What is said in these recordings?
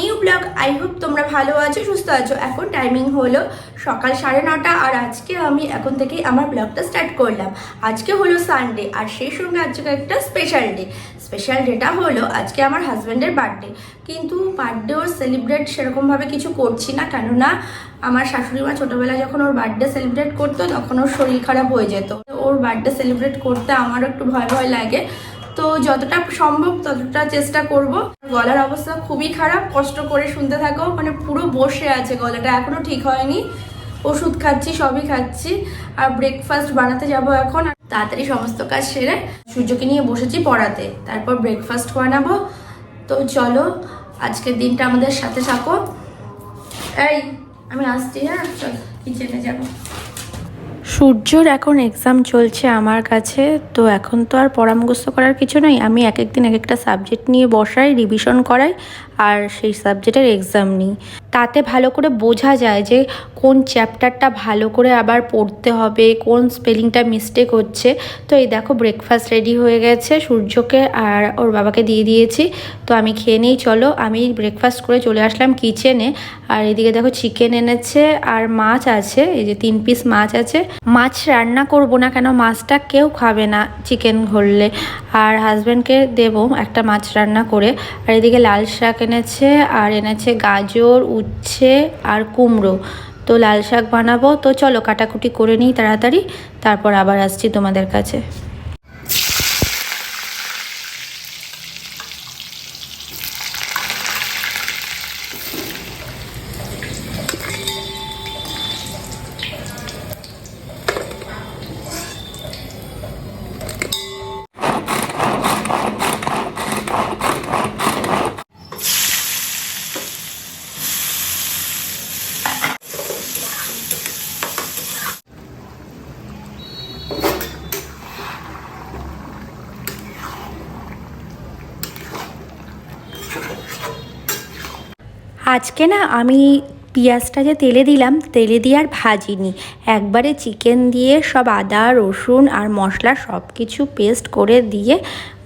New blog. I hope তোমরা ভালো আছো, সুস্থ আছো। এখন টাইমিং হলো সকাল সাড়ে নটা, আর আজকে আমি এখন থেকেই আমার ব্লগটা স্টার্ট করলাম। আজকে হলো সানডে আর সেই সঙ্গে আজকে একটা স্পেশাল ডে স্পেশাল ডেটা হলো আজকে আমার হাজব্যান্ডের বার্থডে কিন্তু বার্থডে ওর সেলিব্রেট সেরকমভাবে কিছু করছি না, কেননা আমার শাশুড়ি মা ছোটোবেলায় যখন ওর বার্থডে সেলিব্রেট করতো, তখন ওর শরীর খারাপ হয়ে যেত। ওর বার্থডে সেলিব্রেট করতে আমারও একটু ভয় ভয় লাগে। তো যতটা সম্ভব ততটা চেষ্টা করব। গলার অবস্থা খুবই খারাপ, কষ্ট করে শুনতে থাকো মানে পুরো বসে আছে গলাটা, এখনও ঠিক হয়নি। ওষুধ খাচ্ছি, সবই খাচ্ছি, আর ব্রেকফাস্ট বানাতে যাব এখন, আর তাড়াতাড়ি সমস্ত কাজ সেরে সূর্যকে নিয়ে বসেছি পড়াতে। তারপর ব্রেকফাস্ট বানাবো। তো চলো, আজকের দিনটা আমাদের সাথে থাকো। এই, আমি আসছি হ্যাঁ? চল কিচেনে যাব। সূর্যর এখন এক্সাম চলছে আমার কাছে, তো এখন তো আর পরামর্শ করার কিছু নয় আমি এক একদিন এক একটা সাবজেক্ট নিয়ে বসাই রিভিশন করাই, আর সেই সাবজেক্টের এক্সাম নিই। তাতে ভালো করে বোঝা যায় যে কোন চ্যাপ্টারটা ভালো করে আবার পড়তে হবে, কোন স্পেলিংটা মিস্টেক হচ্ছে। তো এই দেখো ব্রেকফাস্ট রেডি হয়ে গেছে, সূর্যকে আর ওর বাবাকে দিয়ে দিয়েছি। তো আমি খেয়ে নিই, চলো আমি ব্রেকফাস্ট করে চলে আসলাম কিচেনে আর এদিকে দেখো চিকেন এনেছে আর মাছ আছে, এই যে তিন পিস মাছ আছে। মাছ রান্না করব না কেন, মাছটা কেউ খাবে না চিকেন ঘরলে। আর হাজব্যান্ডকে দেব একটা মাছ রান্না করে। আর এদিকে লাল শাক এনেছে, আর এনেছে গাজর উচ্ছে আর কুমড়ো। তো লাল শাক বানাবো। তো চলো কাটাকুটি করে নিই তাড়াতাড়ি। তারপর আবার আসছি তোমাদের কাছে। আজকে না আমি পেঁয়াজটা যে তেলে দিলাম, তেলে দিয়ে আর ভাজিনি। একবারে চিকেন দিয়ে সব আদা, রসুন আর মশলা সব কিছু পেস্ট করে দিয়ে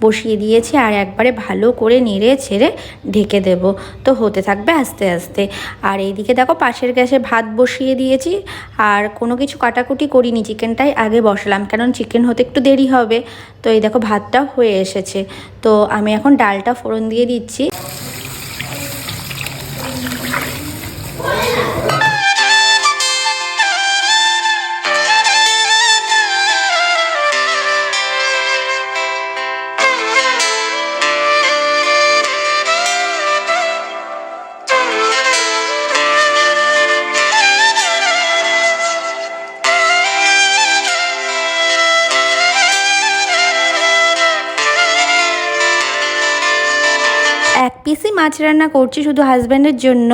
বসিয়ে দিয়েছি আর একবারে ভালো করে নেড়ে ছেড়ে ঢেকে দেব। তো হতে থাকবে আস্তে আস্তে। আর এইদিকে দেখো পাশের গ্যাসে ভাত বসিয়ে দিয়েছি। আর কোনো কিছু কাটাকুটি করিনি চিকেনটাই আগে বসালাম। কারণ চিকেন হতে একটু দেরি হবে। তো এই দেখো ভাতটা হয়ে এসেছে। তো আমি এখন ডালটা ফোড়ন দিয়ে দিচ্ছি। এক পিসই মাছ রান্না করছি শুধু হাজব্যান্ডের জন্য।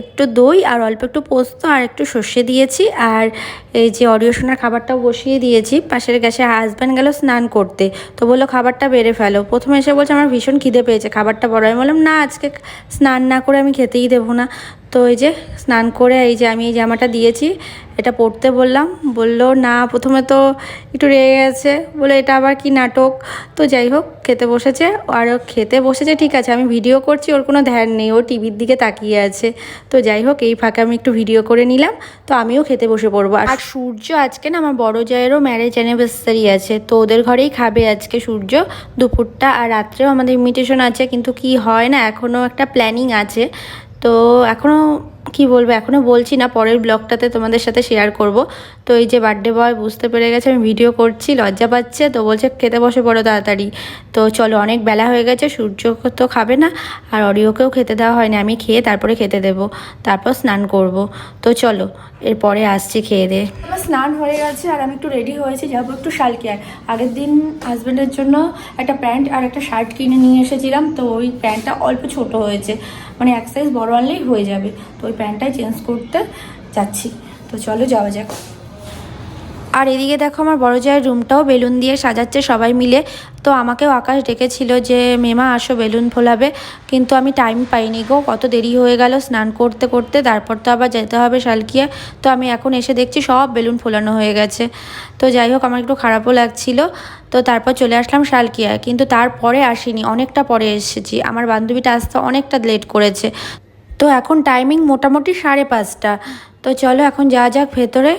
একটু দই আর অল্প একটু পোস্ত আর একটু সর্ষে দিয়েছি। আর এই যে অডিও শোনার খাবারটাও বসিয়ে দিয়েছি। পাশের গ্যাসে হাজব্যান্ড গেল স্নান করতে। তো বলল, খাবারটা বেড়ে ফেলো। প্রথমে এসে বলছে, আমার ভীষণ খিদে পেয়েছে। খাবারটা বড়। আমি বললাম, না, আজকে স্নান না করে আমি খেতেই দেবো না। তো এই যে স্নান করে এই যে আমি এই জামাটা দিয়েছি, এটা পড়তে বললাম। বলল, না, প্রথমে তো একটু রেগে গেছে। বলে, এটা আবার কি নাটক? তো যাই হোক, খেতে বসেছে। আর খেতে বসেছে, ঠিক আছে, আমি ভিডিও করছি, ওর কোনো ধ্যান নেই, ও টিভির দিকে তাকিয়ে আছে। তো যাই হোক, এই ফাঁকে আমি একটু ভিডিও করে নিলাম, তো আমিও খেতে বসে পড়ব। আর সূর্য আজকে না, আমার বড় জায়েরও ম্যারেজ অ্যানিভার্সারি আছে, তো ওদের ঘরেই খাবে আজকে সূর্য। দুপুরটা আর রাত্রেও আমাদের ইনভিটেশন আছে, কিন্তু কি হয় না, এখনও একটা প্ল্যানিং আছে। তো এখনও কি বলব এখনও বলছি না, পরের ব্লগটাতে তোমাদের সাথে শেয়ার করব। তো এই যে বার্থডে বয় বুঝতে পেরে গেছে, আমি ভিডিও করছি, লজ্জা পাচ্ছে, তো বলছে খেতে বসে পড়ো তাড়াতাড়ি। তো চলো, অনেক বেলা হয়ে গেছে, সূর্য তো খাবে না, আর অরিওকেও খেতে দেওয়া হয়নি, আমি খেয়ে তারপরে খেতে দেব, তারপর স্নান করব। তো চলো, এরপরে আসছি খেয়ে আমার স্নান হয়ে গেছে, আর আমি একটু রেডি হয়েছি, যাব একটু শালকিয়ার। আগের দিন হাজব্যান্ডের জন্য একটা প্যান্ট আর একটা শার্ট কিনে নিয়ে এসেছিলাম, তো ওই প্যান্টটা অল্প ছোট হয়েছে। মানে এক সাইজ বড় আনলেই হয়ে যাবে। তো ওই প্যান্টটাই চেঞ্জ করতে যাচ্ছি। তো চলো যাওয়া যাক। আর এদিকে দেখো আমার বড় জায়ের রুমটাও বেলুন দিয়ে সাজাচ্ছে সবাই মিলে। তো আমাকেও আকাশ ডেকেছিল যে, মেমা, আসো, বেলুন ফোলাবে। কিন্তু আমি টাইম পাইনি গো, কত দেরি হয়ে গেল স্নান করতে করতে, তারপর তো আবার যেতে হবে শালকিয়া। তো আমি এখন এসে দেখছি সব বেলুন ফোলানো হয়ে গেছে। তো যাই হোক, আমার একটু খারাপও লাগছিল। তো তারপর চলে আসলাম শালকিয়া কিন্তু তারপরে আসিনি, অনেকটা পরে এসেছি। আমার বান্ধবীটা আসতে অনেকটা লেট করেছে। তো এখন টাইমিং মোটামুটি সাড়ে পাঁচটা। তো চলো এখন যা যাক ভেতরে।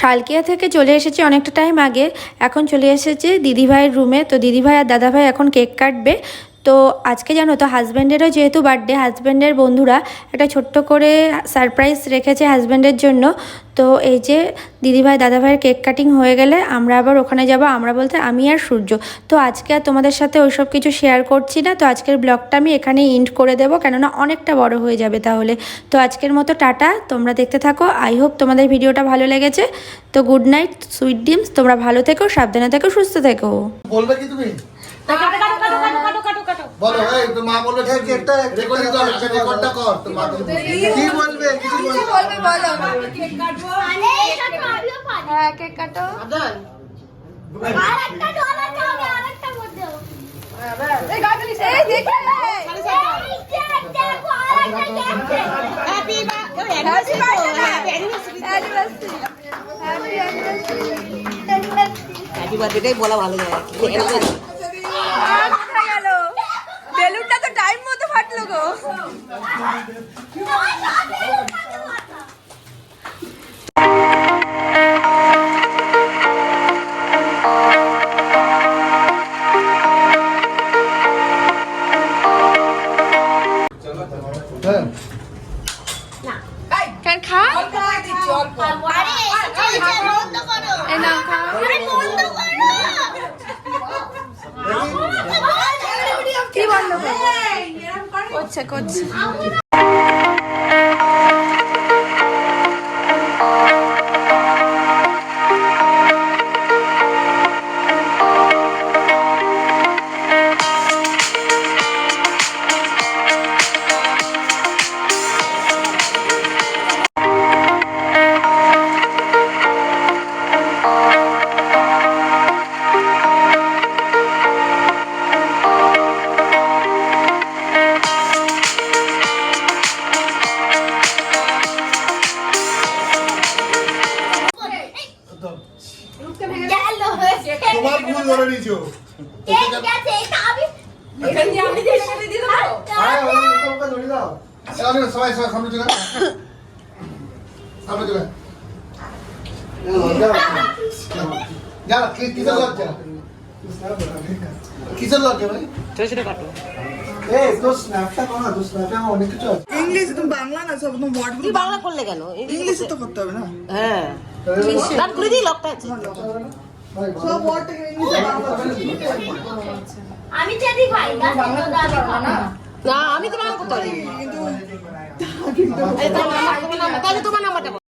শালকিয়া থেকে চলে এসেছি অনেকটা টাইম আগে। এখন চলে এসেছে দিদিভাইয়ের রুমে তো দিদিভাই আর দাদাভাই এখন কেক কাটবে। তো আজকে জানো তো হাজব্যান্ডেরও যেহেতু বার্থডে হাজব্যান্ডের বন্ধুরা একটা ছোট্ট করে সারপ্রাইজ রেখেছে হাজব্যান্ডের জন্য। তো এই যে দিদিভাই দাদাভাইয়ের কেক কাটিং হয়ে গেলে আমরা আবার ওখানে যাব। আমরা বলতে আমি আর সূর্য। তো আজকে আর তোমাদের সাথে ওইসব কিছু শেয়ার করছি না। তো আজকের ব্লগটা আমি এখানেই ইন্ড করে দেবো কেননা অনেকটা বড় হয়ে যাবে তাহলে। তো আজকের মতো টাটা তোমরা দেখতে থাকো। আই হোপ তোমাদের ভিডিওটা ভালো লেগেছে। তো গুড নাইট সুইট ডিমস তোমরা ভালো থেকো সাবধানে থেকো সুস্থ থেকো। বলবে কি তুমি? বলো এই তোর মা বলবে ঠিক একটা- রেকর্ডিং কর আচ্ছা রেকর্ডটা কর তোর মা বলবে? কি বলবে? কিছু বলবে? হ্যাঁ কেক কাটো। এই দেখে হ্যাপি বার্থডেটাই বলা ভালো যায়। กันคะ 아 니, 진짜 잘못 떠거 든. ไอ้น้องคะ 아 니, 뭔 데? করছে করছে। সামনে সবাই সবাই সামনে চলে সামনে চলে। কি- কিসের লজ্জা? কিসের লজ্জা ভাই? কাটো। না ইংলিশ বাংলা না সব ওয়ার্ড বাংলা করলে কেন? ইংলিশে তো করতে হবে না। হ্যাঁ। গান করে দিই লকটা আছে। সব ওয়ার্ড থেকে ইংলিশে বাংলা আমি যদি ভাই বাংলা না আমি তোমার কথা করতে পারি। কিন্তু তাহলে তোমার নাম্বারটা